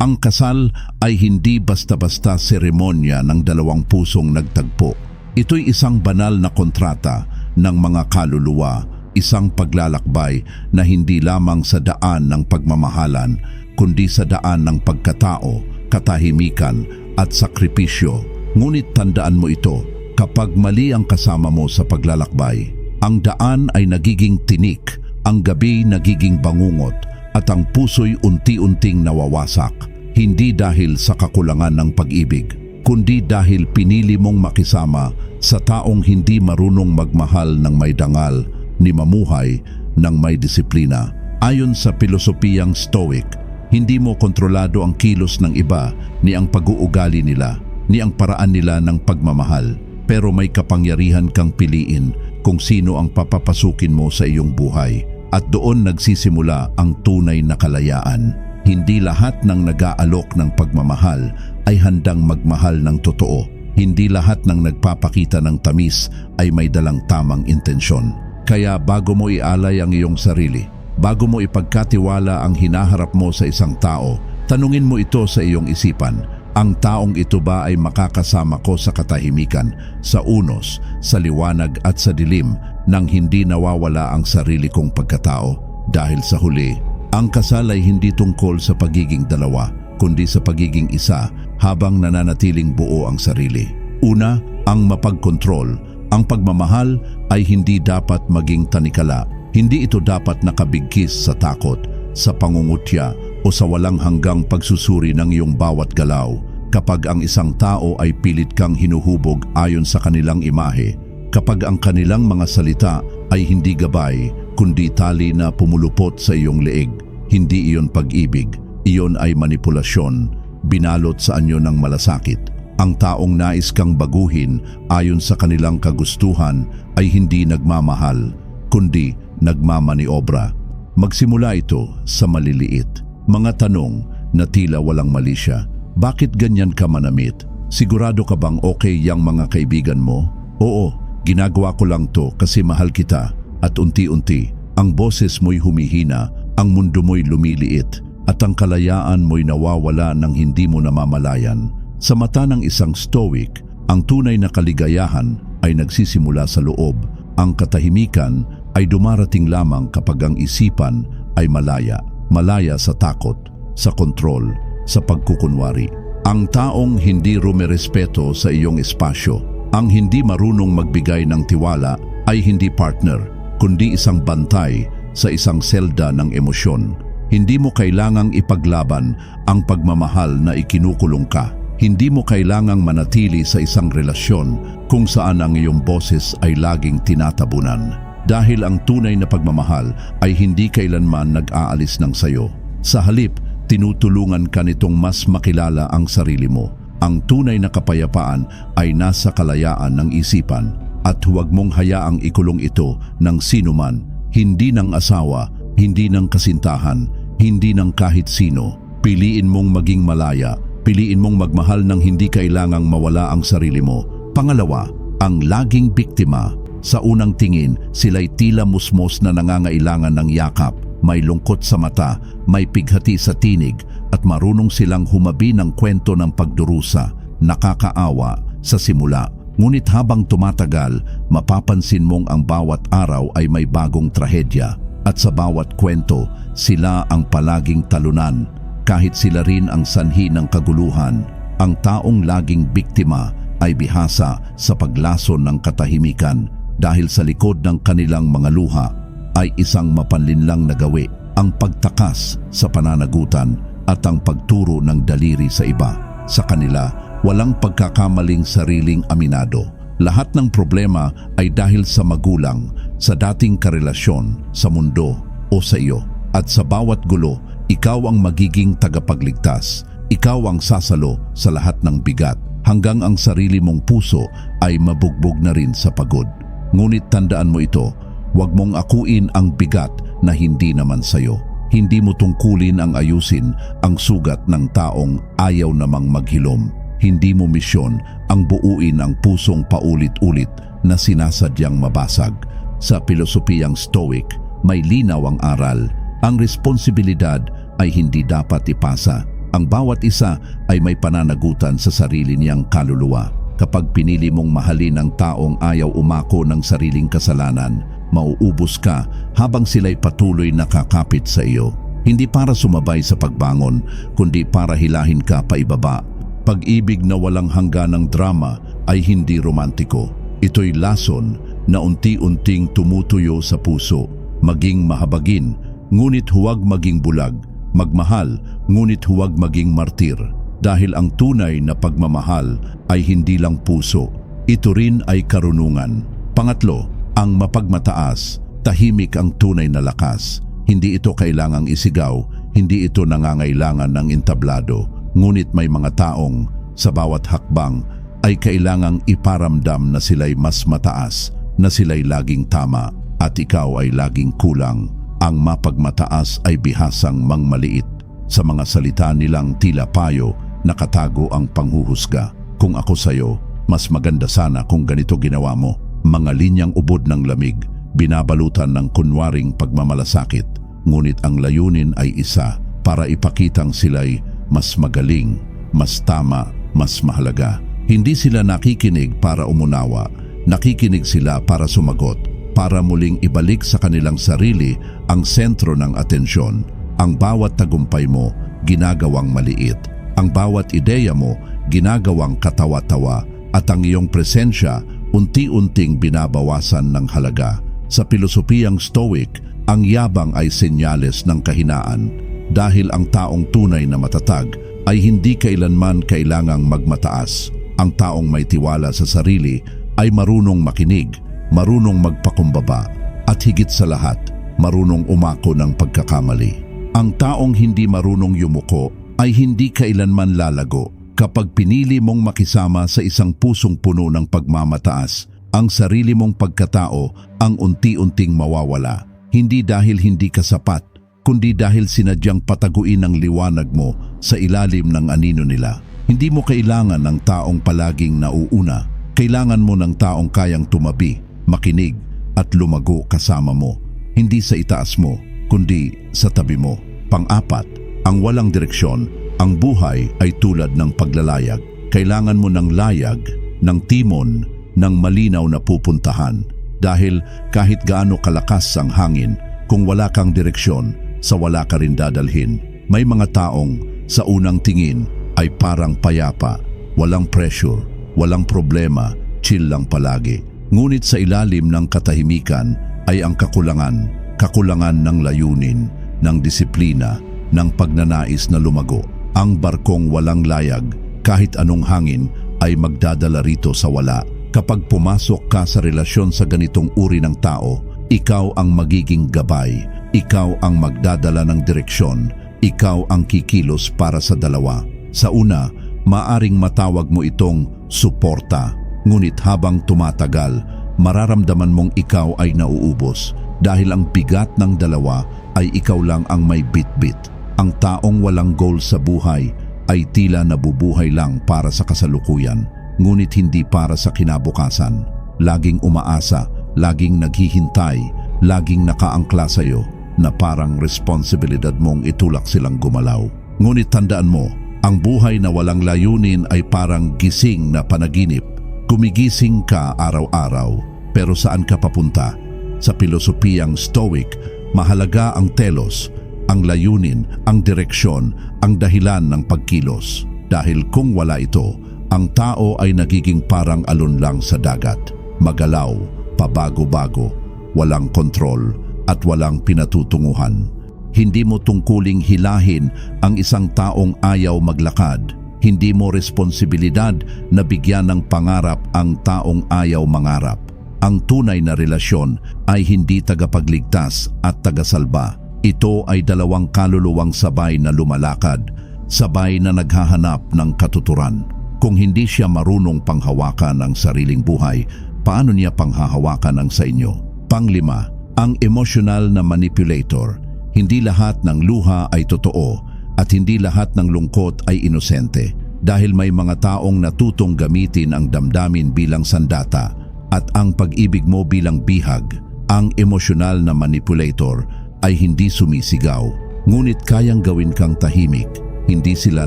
Ang kasal ay hindi basta-basta seremonya ng dalawang pusong nagtagpo. Ito'y isang banal na kontrata ng mga kaluluwa, isang paglalakbay na hindi lamang sa daan ng pagmamahalan, kundi sa daan ng pagkatao, katahimikan at sakripisyo. Ngunit tandaan mo ito, kapag mali ang kasama mo sa paglalakbay, ang daan ay nagiging tinik, ang gabi nagiging bangungot, at ang puso'y unti-unting nawawasak. Hindi dahil sa kakulangan ng pag-ibig, kundi dahil pinili mong makisama sa taong hindi marunong magmahal ng may dangal ni mamuhay ng may disiplina. Ayon sa pilosopiyang Stoic, hindi mo kontrolado ang kilos ng iba ni ang pag-uugali nila, ni ang paraan nila ng pagmamahal. Pero may kapangyarihan kang piliin kung sino ang papapasukin mo sa iyong buhay. At doon nagsisimula ang tunay na kalayaan. Hindi lahat ng nag-aalok ng pagmamahal ay handang magmahal ng totoo. Hindi lahat ng nagpapakita ng tamis ay may dalang tamang intensyon. Kaya bago mo ialay ang iyong sarili, bago mo ipagkatiwala ang hinaharap mo sa isang tao, tanungin mo ito sa iyong isipan. Ang taong ito ba ay makakasama ko sa katahimikan, sa unos, sa liwanag at sa dilim nang hindi nawawala ang sarili kong pagkatao? Dahil sa huli, ang kasal ay hindi tungkol sa pagiging dalawa, kundi sa pagiging isa habang nananatiling buo ang sarili. Una, ang mapagkontrol. Ang pagmamahal ay hindi dapat maging tanikala. Hindi ito dapat nakabigkis sa takot, sa pangungutya o sa walang hanggang pagsusuri ng iyong bawat galaw. Kapag ang isang tao ay pilit kang hinuhubog ayon sa kanilang imahe, kapag ang kanilang mga salita ay hindi gabay, kundi tali na pumulupot sa iyong leeg, hindi iyon pag-ibig, iyon ay manipulasyon, binalot sa anyo ng malasakit. Ang taong nais kang baguhin ayon sa kanilang kagustuhan ay hindi nagmamahal, kundi nagmamaniobra. Magsimula ito sa maliliit. Mga tanong na tila walang mali siya. Bakit ganyan ka manamit? Sigurado ka bang okay yang mga kaibigan mo? Oo, ginagawa ko lang to kasi mahal kita at unti-unti ang boses mo'y humihina, ang mundo mo'y lumiliit at ang kalayaan mo'y nawawala ng hindi mo namamalayan. Sa mata ng isang stoic, ang tunay na kaligayahan ay nagsisimula sa loob. Ang katahimikan ay dumarating lamang kapag ang isipan ay malaya. Malaya sa takot, sa kontrol, sa pagkukunwari. Ang taong hindi rumerespeto sa iyong espasyo, ang hindi marunong magbigay ng tiwala ay hindi partner, kundi isang bantay sa isang selda ng emosyon. Hindi mo kailangang ipaglaban ang pagmamahal na ikinukulong ka. Hindi mo kailangang manatili sa isang relasyon kung saan ang iyong boses ay laging tinatabunan. Dahil ang tunay na pagmamahal ay hindi kailanman nag-aalis ng sayo. Sa halip, tinutulungan ka nitong mas makilala ang sarili mo. Ang tunay na kapayapaan ay nasa kalayaan ng isipan at huwag mong hayaang ikulong ito ng sinuman, hindi ng asawa, hindi ng kasintahan, hindi ng kahit sino. Piliin mong maging malaya, piliin mong magmahal ng hindi kailangang mawala ang sarili mo. Pangalawa, ang laging biktima. Sa unang tingin, sila'y tila musmos na nangangailangan ng yakap, may lungkot sa mata, may pighati sa tinig, at marunong silang humabi ng kwento ng pagdurusa, nakakaawa sa simula. Ngunit habang tumatagal, mapapansin mong ang bawat araw ay may bagong trahedya at sa bawat kwento, sila ang palaging talunan. Kahit sila rin ang sanhi ng kaguluhan, ang taong laging biktima ay bihasa sa paglason ng katahimikan dahil sa likod ng kanilang mga luha ay isang mapanlinlang na gawi, ang pagtakas sa pananagutan at ang pagturo ng daliri sa iba. Sa kanila, walang pagkakamaling sariling aminado. Lahat ng problema ay dahil sa magulang, sa dating karelasyon, sa mundo o sa iyo. At sa bawat gulo, ikaw ang magiging tagapagligtas. Ikaw ang sasalo sa lahat ng bigat hanggang ang sarili mong puso ay mabugbog na rin sa pagod. Ngunit tandaan mo ito, huwag mong akuin ang bigat na hindi naman sayo. Hindi mo tungkulin ang ayusin ang sugat ng taong ayaw namang maghilom. Hindi mo misyon ang buuin ang pusong paulit-ulit na sinasadyang mabasag. Sa pilosopiyang Stoic, may linaw ang aral. Ang responsibilidad ay hindi dapat ipasa. Ang bawat isa ay may pananagutan sa sarili niyang kaluluwa. Kapag pinili mong mahalin ang taong ayaw umako ng sariling kasalanan, mauubos ka habang sila'y patuloy nakakapit sa iyo. Hindi para sumabay sa pagbangon, kundi para hilahin ka paibaba. Pag-ibig na walang hangganang drama ay hindi romantiko. Ito'y lason na unti-unting tumutuyo sa puso, maging mahabagin, ngunit huwag maging bulag, magmahal, ngunit huwag maging martir. Dahil ang tunay na pagmamahal ay hindi lang puso, ito rin ay karunungan. Pangatlo, ang mapagmataas, tahimik ang tunay na lakas. Hindi ito kailangang isigaw, hindi ito nangangailangan ng entablado, ngunit may mga taong sa bawat hakbang ay kailangang iparamdam na sila'y mas mataas, na sila'y laging tama at ikaw ay laging kulang. Ang mapagmataas ay bihasang mangmaliit. Sa mga salita nilang tila payo, nakatago ang panghuhusga. Kung ako sa'yo, mas maganda sana kung ganito ginawa mo. Mga linyang ubod ng lamig, binabalutan ng kunwaring pagmamalasakit. Ngunit ang layunin ay isa para ipakitang sila'y mas magaling, mas tama, mas mahalaga. Hindi sila nakikinig para umunawa, nakikinig sila para sumagot, para muling ibalik sa kanilang sarili ang sentro ng atensyon. Ang bawat tagumpay mo, ginagawang maliit. Ang bawat ideya mo, ginagawang katawa-tawa at ang iyong presensya unti-unting binabawasan ng halaga. Sa pilosopiyang Stoic, ang yabang ay senyales ng kahinaan dahil ang taong tunay na matatag ay hindi kailanman kailangang magmataas. Ang taong may tiwala sa sarili ay marunong makinig, marunong magpakumbaba, at higit sa lahat, marunong umako ng pagkakamali. Ang taong hindi marunong yumuko ay hindi kailanman lalago. Kapag pinili mong makisama sa isang pusong puno ng pagmamataas, ang sarili mong pagkatao ang unti-unting mawawala. Hindi dahil hindi ka sapat, kundi dahil sinadyang pataguin ang liwanag mo sa ilalim ng anino nila. Hindi mo kailangan ng taong palaging nauuna. Kailangan mo ng taong kayang tumabi, makinig, at lumago kasama mo. Hindi sa itaas mo, kundi sa tabi mo. Pang-apat, ang walang direksyon, ang buhay ay tulad ng paglalayag. Kailangan mo ng layag, ng timon, ng malinaw na pupuntahan. Dahil kahit gaano kalakas ang hangin, kung wala kang direksyon, sa wala ka rin dadalhin. May mga taong sa unang tingin ay parang payapa, walang pressure, walang problema, chill lang palagi. Ngunit sa ilalim ng katahimikan ay ang kakulangan, kakulangan ng layunin, ng disiplina, ng pagnanais na lumago. Ang barkong walang layag, kahit anong hangin, ay magdadala rito sa wala. Kapag pumasok ka sa relasyon sa ganitong uri ng tao, ikaw ang magiging gabay, ikaw ang magdadala ng direksyon, ikaw ang kikilos para sa dalawa. Sa una, maaring matawag mo itong suporta, ngunit habang tumatagal, mararamdaman mong ikaw ay nauubos dahil ang bigat ng dalawa ay ikaw lang ang may bitbit. Ang taong walang goal sa buhay ay tila nabubuhay lang para sa kasalukuyan, ngunit hindi para sa kinabukasan. Laging umaasa, laging naghihintay, laging nakaangkla sa iyo na parang responsibilidad mong itulak silang gumalaw. Ngunit tandaan mo, ang buhay na walang layunin ay parang gising na panaginip. Gumigising ka araw-araw, pero saan ka papunta? Sa pilosopiyang Stoic, mahalaga ang telos, ang layunin, ang direksyon, ang dahilan ng pagkilos. Dahil kung wala ito, ang tao ay nagiging parang alon lang sa dagat. Magalaw, pabago-bago, walang kontrol at walang pinatutunguhan. Hindi mo tungkuling hilahin ang isang taong ayaw maglakad. Hindi mo responsibilidad na bigyan ng pangarap ang taong ayaw mangarap. Ang tunay na relasyon ay hindi tagapagligtas at tagasalba. Ito ay dalawang kaluluwang sabay na lumalakad, sabay na naghahanap ng katuturan. Kung hindi siya marunong panghawakan ang sariling buhay, paano niya panghahawakan ang sa inyo? Panglima, ang emotional na manipulator. Hindi lahat ng luha ay totoo at hindi lahat ng lungkot ay inosente dahil may mga taong natutong gamitin ang damdamin bilang sandata at ang pag-ibig mo bilang bihag. Ang emosyonal na manipulator ay hindi sumisigaw, ngunit kayang gawin kang tahimik. hindi sila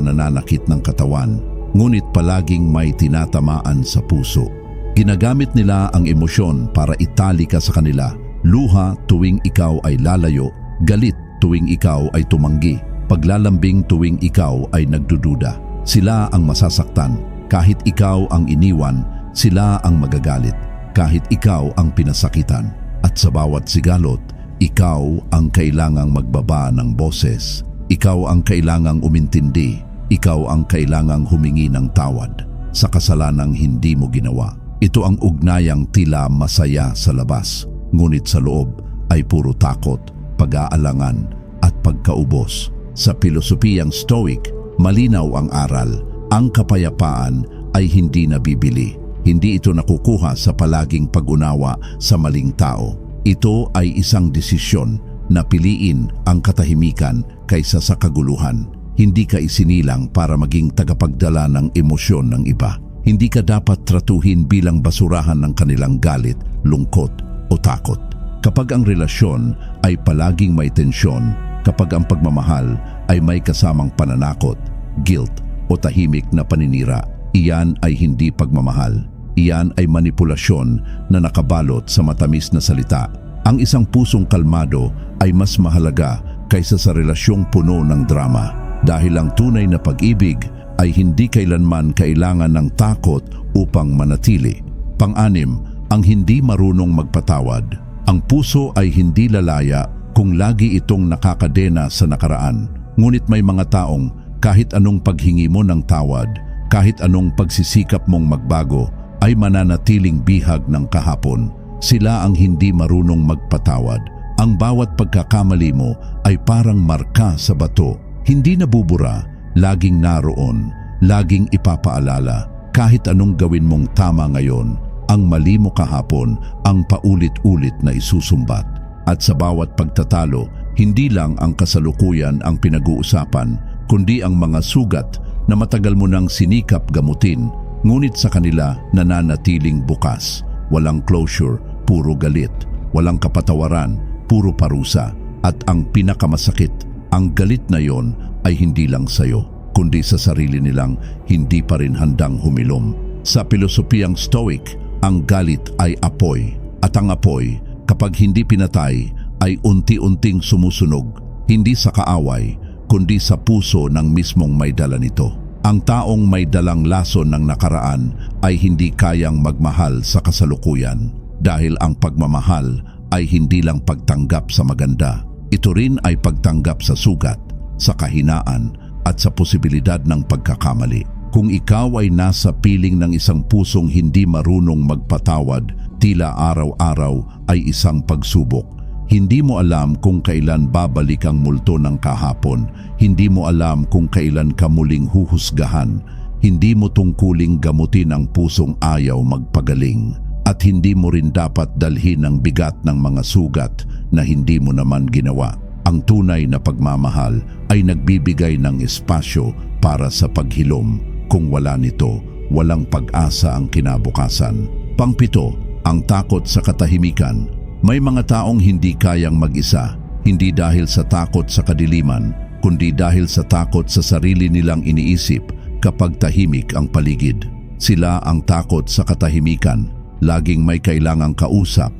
nananakit ng katawan, ngunit palaging may tinatamaan sa puso. Ginagamit nila ang emosyon para itali ka sa kanila. Luha tuwing ikaw ay lalayo, galit tuwing ikaw ay tumanggi, paglalambing tuwing ikaw ay nagdududa. Sila ang masasaktan. Kahit ikaw ang iniwan, sila ang magagalit. Kahit ikaw ang pinasakitan. At sa bawat sigalot, ikaw ang kailangang magbaba ng boses. Ikaw ang kailangang umintindi. Ikaw ang kailangang humingi ng tawad sa kasalanang hindi mo ginawa. Ito ang ugnayang tila masaya sa labas, ngunit sa loob ay puro takot, pag-aalangan at pagkaubos. Sa pilosopiyang Stoic, malinaw ang aral. Ang kapayapaan ay hindi nabibili. Hindi ito nakukuha sa palaging pag-unawa sa maling tao. Ito ay isang desisyon na piliin ang katahimikan kaysa sa kaguluhan. Hindi ka isinilang para maging tagapagdala ng emosyon ng iba. Hindi ka dapat tratuhin bilang basurahan ng kanilang galit, lungkot o takot. Kapag ang relasyon ay palaging may tensyon, kapag ang pagmamahal ay may kasamang pananakot, guilt o tahimik na paninira, iyan ay hindi pagmamahal. Iyan ay manipulasyon na nakabalot sa matamis na salita. Ang isang pusong kalmado ay mas mahalaga kaysa sa relasyong puno ng drama dahil ang tunay na pag-ibig ay hindi kailanman kailangan ng takot upang manatili. Pang-anim, ang hindi marunong magpatawad. Ang puso ay hindi lalaya kung lagi itong nakakadena sa nakaraan. Ngunit may mga taong kahit anong paghingi mo ng tawad, kahit anong pagsisikap mong magbago, ay mananatiling bihag ng kahapon. Sila ang hindi marunong magpatawad. Ang bawat pagkakamali mo ay parang marka sa bato. Hindi nabubura, laging naroon, laging ipapaalala. Kahit anong gawin mong tama ngayon, ang mali mo kahapon ang paulit-ulit na isusumbat. At sa bawat pagtatalo, hindi lang ang kasalukuyan ang pinag-uusapan, kundi ang mga sugat na matagal mo nang sinikap gamutin, ngunit sa kanila nananatiling bukas. Walang closure, puro galit. Walang kapatawaran, puro parusa. At ang pinakamasakit, ang galit na yon ay hindi lang sayo, kundi sa sarili nilang hindi pa rin handang humilom. Sa pilosopiyang Stoic, ang galit ay apoy. At ang apoy, kapag hindi pinatay, ay unti-unting sumusunog, hindi sa kaaway, kundi sa puso ng mismong may dala nito. Ang taong may dalang lason ng nakaraan ay hindi kayang magmahal sa kasalukuyan dahil ang pagmamahal ay hindi lang pagtanggap sa maganda. Ito rin ay pagtanggap sa sugat, sa kahinaan at sa posibilidad ng pagkakamali. Kung ikaw ay nasa piling ng isang pusong hindi marunong magpatawad, tila araw-araw ay isang pagsubok. Hindi mo alam kung kailan babalik ang multo ng kahapon. Hindi mo alam kung kailan ka muling huhusgahan. Hindi mo tungkuling gamutin ang pusong ayaw magpagaling. At hindi mo rin dapat dalhin ang bigat ng mga sugat na hindi mo naman ginawa. Ang tunay na pagmamahal ay nagbibigay ng espasyo para sa paghilom. Kung wala nito, walang pag-asa ang kinabukasan. Pangpito, ang takot sa katahimikan. May mga taong hindi kayang mag-isa, hindi dahil sa takot sa kadiliman, kundi dahil sa takot sa sarili nilang iniisip kapag tahimik ang paligid. Sila ang takot sa katahimikan, laging may kailangang kausap,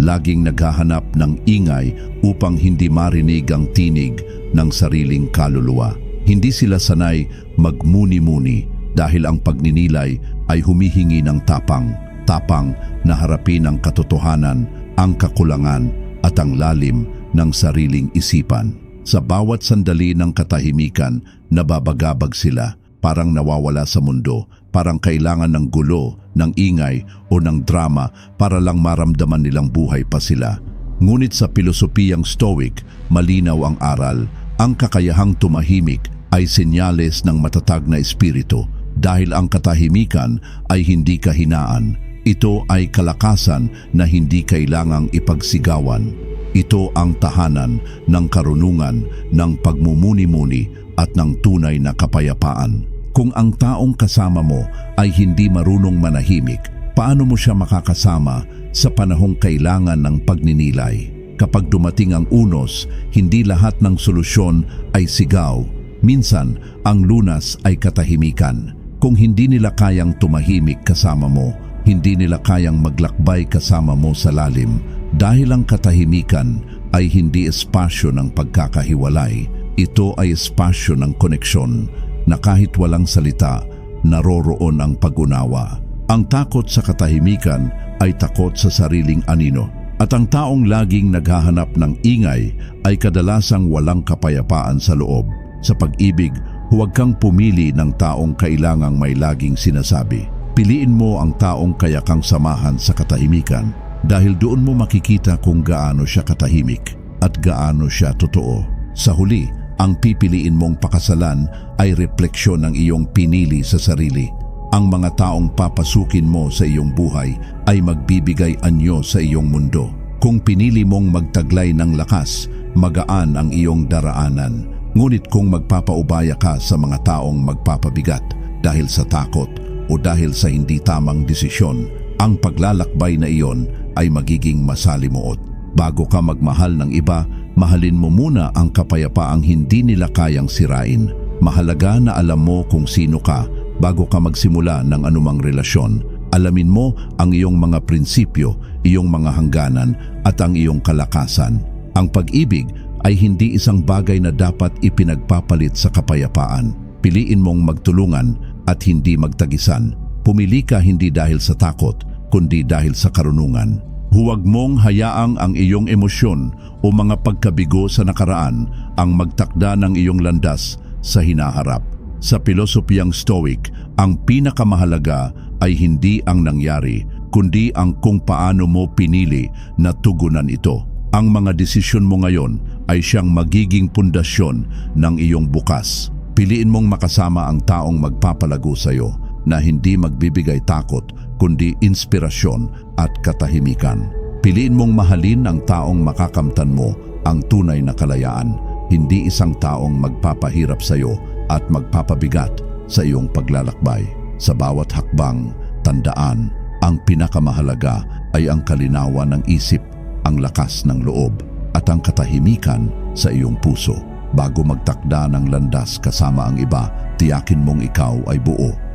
laging naghahanap ng ingay upang hindi marinig ang tinig ng sariling kaluluwa. Hindi sila sanay magmuni-muni dahil ang pagninilay ay humihingi ng tapang, tapang na harapin ang katotohanan, ang kakulangan at ang lalim ng sariling isipan. Sa bawat sandali ng katahimikan, nababagabag sila, parang nawawala sa mundo, parang kailangan ng gulo, ng ingay o ng drama para lang maramdaman nilang buhay pa sila. Ngunit sa pilosopiyang Stoic, malinaw ang aral, ang kakayahang tumahimik ay senyales ng matatag na espiritu dahil ang katahimikan ay hindi kahinaan. Ito ay kalakasan na hindi kailangang ipagsigawan. Ito ang tahanan ng karunungan, ng pagmumuni-muni at ng tunay na kapayapaan. Kung ang taong kasama mo ay hindi marunong manahimik, paano mo siya makakasama sa panahong kailangan ng pagninilay? Kapag dumating ang unos, hindi lahat ng solusyon ay sigaw, Minsan, ang lunas ay katahimikan. Kung hindi nila kayang tumahimik kasama mo, hindi nila kayang maglakbay kasama mo sa lalim dahil ang katahimikan ay hindi espasyo ng pagkakahiwalay. Ito ay espasyo ng koneksyon na kahit walang salita, naroroon ang pag-unawa. Ang takot sa katahimikan ay takot sa sariling anino. At ang taong laging naghahanap ng ingay ay kadalasang walang kapayapaan sa loob. Sa pag-ibig, huwag kang pumili ng taong kailangang may laging sinasabi. Piliin mo ang taong kaya kang samahan sa katahimikan dahil doon mo makikita kung gaano siya katahimik at gaano siya totoo. Sa huli, ang pipiliin mong pakasalan ay refleksyon ng iyong pinili sa sarili. Ang mga taong papasukin mo sa iyong buhay ay magbibigay anyo sa iyong mundo. Kung pinili mong magtaglay ng lakas, magaan ang iyong daraanan. Ngunit kung magpapaubaya ka sa mga taong magpapabigat dahil sa takot o dahil sa hindi tamang desisyon, ang paglalakbay na iyon ay magiging masalimuot. Bago ka magmahal ng iba, mahalin mo muna ang kapayapaang hindi nila kayang sirain. Mahalaga na alam mo kung sino ka bago ka magsimula ng anumang relasyon. Alamin mo ang iyong mga prinsipyo, iyong mga hangganan at ang iyong kalakasan. Ang pag-ibig ay hindi isang bagay na dapat ipinagpapalit sa kapayapaan. Piliin mong magtulungan at hindi magtagisan. Pumili ka hindi dahil sa takot, kundi dahil sa karunungan. Huwag mong hayaang ang iyong emosyon o mga pagkabigo sa nakaraan ang magtakda ng iyong landas sa hinaharap. Sa pilosopiyang Stoic, ang pinakamahalaga ay hindi ang nangyari, kundi ang kung paano mo pinili na tugunan ito. Ang mga desisyon mo ngayon ay siyang magiging pundasyon ng iyong bukas. Piliin mong makasama ang taong magpapalago sa iyo na hindi magbibigay takot kundi inspirasyon at katahimikan. Piliin mong mahalin ang taong makakamtan mo ang tunay na kalayaan, hindi isang taong magpapahirap sa iyo at magpapabigat sa iyong paglalakbay. Sa bawat hakbang, tandaan, ang pinakamahalaga ay ang kalinawan ng isip, ang lakas ng loob at ang katahimikan sa iyong puso. Bago magtakda ng landas kasama ang iba, tiyakin mong ikaw ay buo